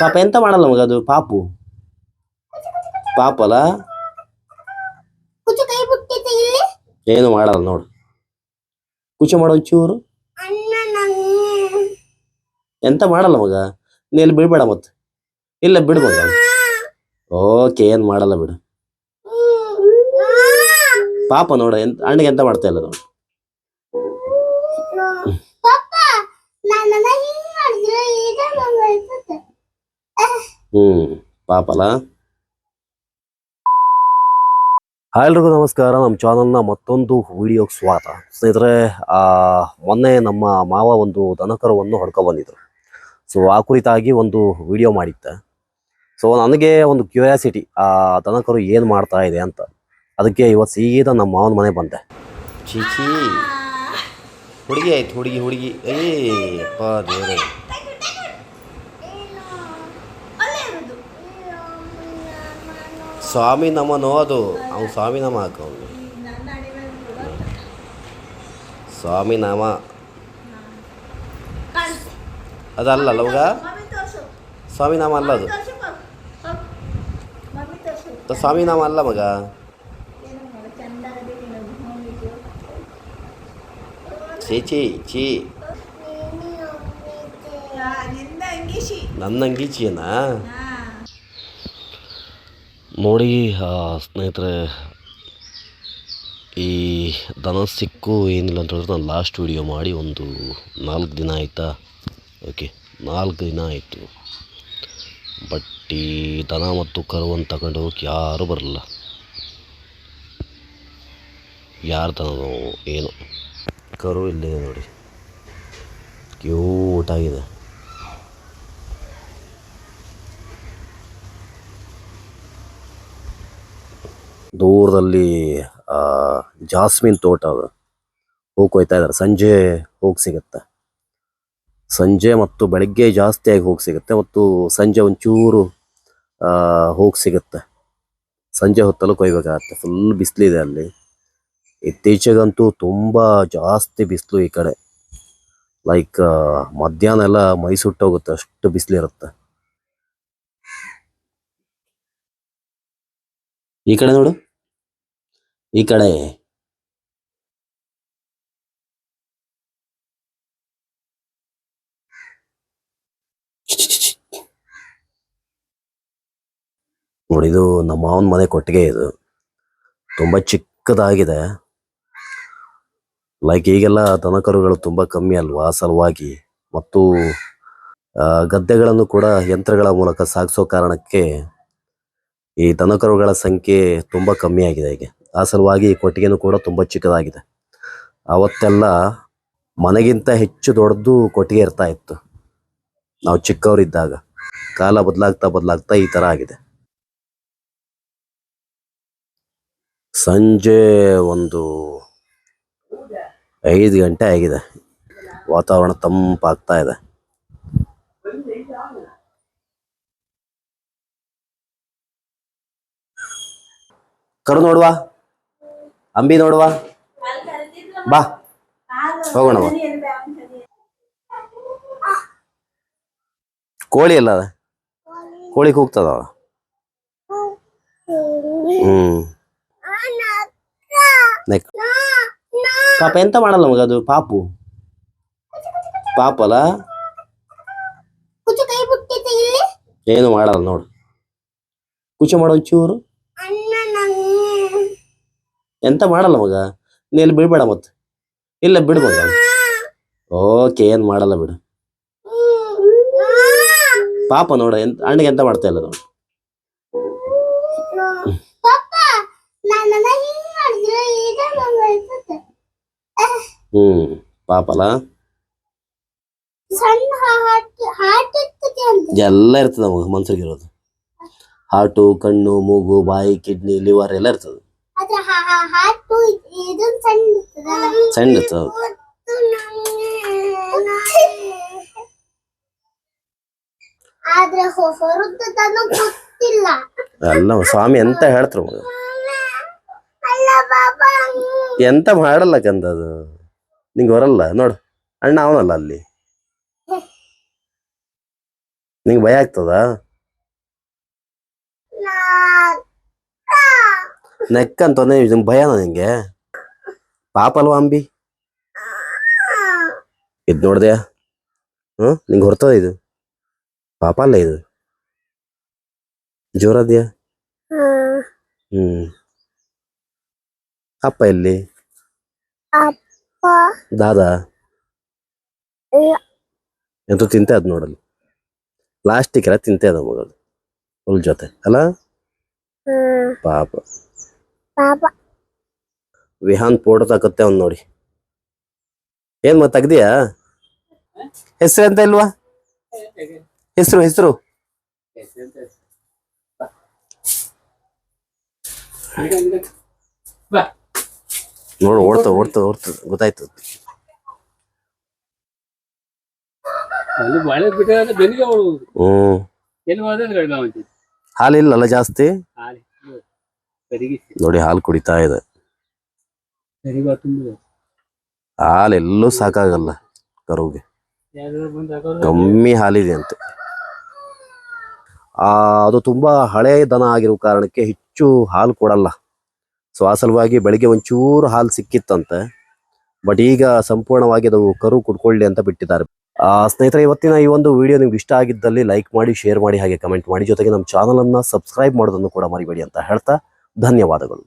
ಪಾಪ ಎಂತ ಮಾಡಲ್ಲ ಮಗ ಅದು? ಪಾಪು. ಪಾಪಲ್ಲ? ಏನು ಮಾಡಲ್ಲ ನೋಡು. ಕುಚ ಮಾಡೋ ಚೂರು ಎಂತ ಮಾಡಲ್ಲ ಮಗ? ನೀ ಇಲ್ಲಿ ಬಿಡ್ಬೇಡ ಮತ್ತೆ. ಇಲ್ಲ ಬಿಡು ಮಗ. ಓಕೆ ಏನ್ ಮಾಡಲ್ಲ ಬಿಡು. ಪಾಪ ನೋಡ ಎಂತ ಅಣ್ಣಗೆ ಎಂತ ಮಾಡ್ತಾ ಇಲ್ಲ ನೋಡು. ಹ್ಮ್ ಪಾಪಲ್ಲ ಹಾಯ್ ಎಲ್ರಿಗೂ ನಮಸ್ಕಾರ ನಮ್ಮ ಚಾನಲ್ನ ಮತ್ತೊಂದು ವಿಡಿಯೋಗೆ ಸ್ವಾಗತ. ಸ್ನೇಹಿತರೆ ಆ ಮೊನ್ನೆ ನಮ್ಮ ಮಾವ ಒಂದು ದನಕರವನ್ನು ಹೊಡ್ಕೊ ಬಂದಿದ್ರು. ಸೊ ಆ ಕುರಿತಾಗಿ ಒಂದು ವಿಡಿಯೋ ಮಾಡಿದ್ದೆ. ಸೊ ನನಗೆ ಒಂದು ಕ್ಯೂರಿಯಾಸಿಟಿ ಆ ದನಕರು ಏನು ಮಾಡ್ತಾ ಇದೆ ಅಂತ. ಅದಕ್ಕೆ ಇವತ್ತು ಸೀದಾ ನಮ್ಮ ಮಾವನ ಮನೆ ಬಂದೆ. ಚೀಚಿ ಹುಡುಗಿ ಆಯ್ತು ಹುಡುಗಿ ಹುಡುಗಿ. ಏ ಅಪ್ಪ ದೇವ್ರೆ ಸ್ವಾಮಿ ನಮನೋ ಅದು. ಅವ್ನು ಸ್ವಾಮಿ ನಮ ಹಾಕ. ಅವ್ನು ಸ್ವಾಮಿ ನಾಮ. ಅದಲ್ಲ ಅವಾಗ ಸ್ವಾಮಿ ನಾಮ ಅಲ್ಲ ಅದು. ಸ್ವಾಮಿ ನಾಮ ಅಲ್ಲ ಮಗ? ಚೀ ಚಿ ಚಿ ನನ್ನ ಅಂಗೀಚಿಯನಾ ನೋಡಿ ಸ್ನೇಹಿತರೆ, ಈ ದನ ಸಿಕ್ಕು ಏನಿಲ್ಲ ಅಂತ ಹೇಳಿದ್ರೆ ನಾನು ಲಾಸ್ಟ್ ವಿಡಿಯೋ ಮಾಡಿ ಒಂದು ನಾಲ್ಕು ದಿನ ಆಯಿತಾ? ಓಕೆ ನಾಲ್ಕು ದಿನ ಆಯಿತು. ಬಟ್ ಈ ದನ ಮತ್ತು ಕರುವನ್ನು ತಗೊಂಡು ಹೋಗಕ್ಕೆ ಯಾರೂ ಬರಲ್ಲ ಯಾರು ದನನೋ ಏನು. ಕರು ಇಲ್ಲಿದೆ ನೋಡಿ. ಕ್ಯೂಟ್ ದೂರದಲ್ಲಿ ಜಾಸ್ಮಿನ್ ತೋಟ ಅದು. ಹೋಗಿ ಕೊಯ್ತಾ ಇದ್ದಾರೆ. ಸಂಜೆ ಹೋಗಿ ಸಿಗುತ್ತೆ. ಸಂಜೆ ಮತ್ತು ಬೆಳಗ್ಗೆ ಜಾಸ್ತಿಯಾಗಿ ಹೋಗಿ ಸಿಗುತ್ತೆ ಮತ್ತು ಸಂಜೆ ಒಂಚೂರು ಹೋಗಿ ಸಿಗುತ್ತೆ. ಸಂಜೆ ಹೊತ್ತಲ್ಲೂ ಕೊಯ್ಬೇಕಾಗತ್ತೆ. ಫುಲ್ ಬಿಸಿಲಿದೆ ಅಲ್ಲಿ. ಇತ್ತೀಚೆಗಂತೂ ತುಂಬ ಜಾಸ್ತಿ ಬಿಸಿಲು ಈ ಕಡೆ. ಲೈಕ್ ಮಧ್ಯಾಹ್ನ ಎಲ್ಲ ಮೈ ಸುಟ್ಟೋಗುತ್ತೆ ಅಷ್ಟು ಬಿಸಿಲಿರುತ್ತೆ. ಈ ಕಡೆ ನೋಡು. ಈ ಕಡೆ. ನೋಡಿ, ಇದು ನಮ್ಮ ಮಾವನ ಮನೆ ಕೊಟ್ಟಿಗೆ ಇದು. ತುಂಬ ಚಿಕ್ಕದಾಗಿದೆ. ಲೈಕ್ ಈಗೆಲ್ಲ ದನಕರುಗಳು ತುಂಬ ಕಮ್ಮಿ ಅಲ್ವಾ ಸಲುವಾಗಿ. ಮತ್ತು ಗದ್ದೆಗಳನ್ನು ಕೂಡ ಯಂತ್ರಗಳ ಮೂಲಕ ಸಾಗಿಸೋ ಕಾರಣಕ್ಕೆ ಈ ದನಕರುಗಳ ಸಂಖ್ಯೆ ತುಂಬ ಕಮ್ಮಿ ಆಗಿದೆ ಈಗ. ಆ ಸಲುವಾಗಿ ಕೊಟ್ಟಿಗೆನೂ ಕೂಡ ತುಂಬ ಚಿಕ್ಕದಾಗಿದೆ. ಅವತ್ತೆಲ್ಲ ಮನೆಗಿಂತ ಹೆಚ್ಚು ದೊಡ್ಡದು ಕೊಟ್ಟಿಗೆ ಇರ್ತಾ ಇತ್ತು. ನಾವು ಚಿಕ್ಕವರಿದ್ದಾಗ ಕಾಲ ಬದಲಾಗ್ತಾ ಬದಲಾಗ್ತಾ ಈ ಥರ ಆಗಿದೆ. ಸಂಜೆ ಒಂದು ಐದು ಗಂಟೆ ಆಗಿದೆ. ವಾತಾವರಣ ತಂಪಾಗ್ತಾ ಇದೆ. ಕರು ನೋಡುವ. ಅಂಬಿ ನೋಡುವ. ಬಾ. ಹೋಗೋಣ ಬಾ. ಕೋಳಿ ಅಲ್ಲ ಅದು? ಕೋಳಿ ಕೂಗ್ತದ ಹ್ಮ್. ಪಾಪ ಎಂತ ಮಾಡಲ್ಲ ಮಗ ಅದು? ಪಾಪು. ಪಾಪಲ್ಲ? ಏನು ಮಾಡಲ್ಲ ನೋಡು. ಕುಚ ಮಾಡೋ ಚೂರು ಎಂತ ಮಾಡಲ್ಲ ಮಗ? ನೀ ಇಲ್ಲಿ ಬಿಡ್ಬೇಡ ಮತ್ತೆ. ಇಲ್ಲ, ಬಿಡು ಮಗ. ಓಕೆ ಏನ್ ಮಾಡಲ್ಲ ಬಿಡು. ಪಾಪ ನೋಡ, ಎಂತ, ಅಣ್ಣಗೆ ಎಂತ ಮಾಡ್ತಾ ಇಲ್ಲ ನೋಡು. ಹ್ಮ್ ಪಾಪಲ್ಲ ಎಲ್ಲ ಇರ್ತದೆ ನಮಗೆ ಎಲ್ಲ ಮನ್ಸರಿಗಿರೋದು ಹಾರ್ಟು, ಕಣ್ಣು, ಮೂಗು, ಬಾಯಿ, ಕಿಡ್ನಿ, ಲಿವರ್ ಎಲ್ಲ ಇರ್ತದೆ. ಸಣ್ಣ ಅಲ್ಲ ಸ್ವಾಮಿ ಎಂತ ಹೇಳ್ತರು ಎಂತ ಮಾಡಲ್ಲ ಕಂದ ಅದು? ನಿಂಗೆ ಬರಲ್ಲ? ನೋಡು ಅಣ್ಣ ಅವನಲ್ಲ ಅಲ್ಲಿ. ನಿಂಗೆ ಭಯ ಆಗ್ತದ? ನೆಕ್ ಅಂತಂದ್ರೆ ನಿಂಗೆ ಭಯನ ನಿಂಗೆ ಪಾಪ ಅಲ್ವಾ ಅಂಬಿ ಇದು ನೋಡ್ದ್ಯಾ ಹ್ಮ್ ನಿಂಗೆ ಹೊರ್ತದ ಇದು ಪಾಪ ಅಲ್ಲ ಇದು ಜೋರದ್ಯಾ ಹ್ಮ್ ಅಪ್ಪ ಎಲ್ಲಿ ದಾದಾ. ಎಂತೂ ತಿಂತೆ ಅದ್ ನೋಡಲ್ಲಿ ಪ್ಲಾಸ್ಟಿಕ್ ಎಲ್ಲ ತಿಂತೆ ಅದ ಮಗದು ಹುಲ್ ಜೊತೆ ಅಲ್ಲ ಪಾಪ ಪಾಪ. ವಿಹಾನ್ ಫೋಟೋ ತಕತ್ತೆ ಅವ್ನು ನೋಡಿ. ಏನ್ ಮತ್ತೆ ತೆಗ್ದಿಯಾ? ಹೆಸರು ಅಂತ ಇಲ್ವಾ? ಹೆಸರು ಹೆಸರು. ನೋಡು ಓಡ್ತಾ ಓಡ್ತಾ ಓಡ್ತ ಗೊತ್ತಾಯ್ತು. ಹ್ಮ್. ಹಾಲಿಲ್ಲಲ್ಲ ಜಾಸ್ತಿ? ನೋಡಿ ಹಾಲು ಕುಡಿತಾ ಇದೆ. ಹಾಲೆಲ್ಲೂ ಸಾಕಾಗಲ್ಲ ಕರುಗೆ. ಕಮ್ಮಿ ಹಾಲಿದೆ ಅಂತೆ. ಆ ಅದು ತುಂಬಾ ಹಳೆ ದನ ಆಗಿರುವ ಕಾರಣಕ್ಕೆ ಹೆಚ್ಚು ಹಾಲು ಕೊಡಲ್ಲ. ಸೊ ಆ ಸಲುವಾಗಿ ಬೆಳಿಗ್ಗೆ ಒಂಚೂರು ಹಾಲು ಸಿಕ್ಕಿತ್ತಂತೆ. ಬಟ್ ಈಗ ಸಂಪೂರ್ಣವಾಗಿ ಅದು ಕರು ಕುಡ್ಕೊಳ್ಳಿ ಅಂತ ಬಿಟ್ಟಿದ್ದಾರೆ. ಆ ಸ್ನೇಹಿತರೆ ಇವತ್ತಿನ ಈ ಒಂದು ವಿಡಿಯೋ ನಿಮ್ಗೆ ಇಷ್ಟ ಆಗಿದ್ದಲ್ಲಿ ಲೈಕ್ ಮಾಡಿ ಶೇರ್ ಮಾಡಿ ಹಾಗೆ ಕಮೆಂಟ್ ಮಾಡಿ. ಜೊತೆಗೆ ನಮ್ಮ ಚಾನಲ್ ಅನ್ನ ಸಬ್ಸ್ಕ್ರೈಬ್ ಮಾಡೋದನ್ನು ಕೂಡ ಮರಿಬೇಡಿ ಅಂತ ಹೇಳ್ತಾ ಧನ್ಯವಾದಗಳು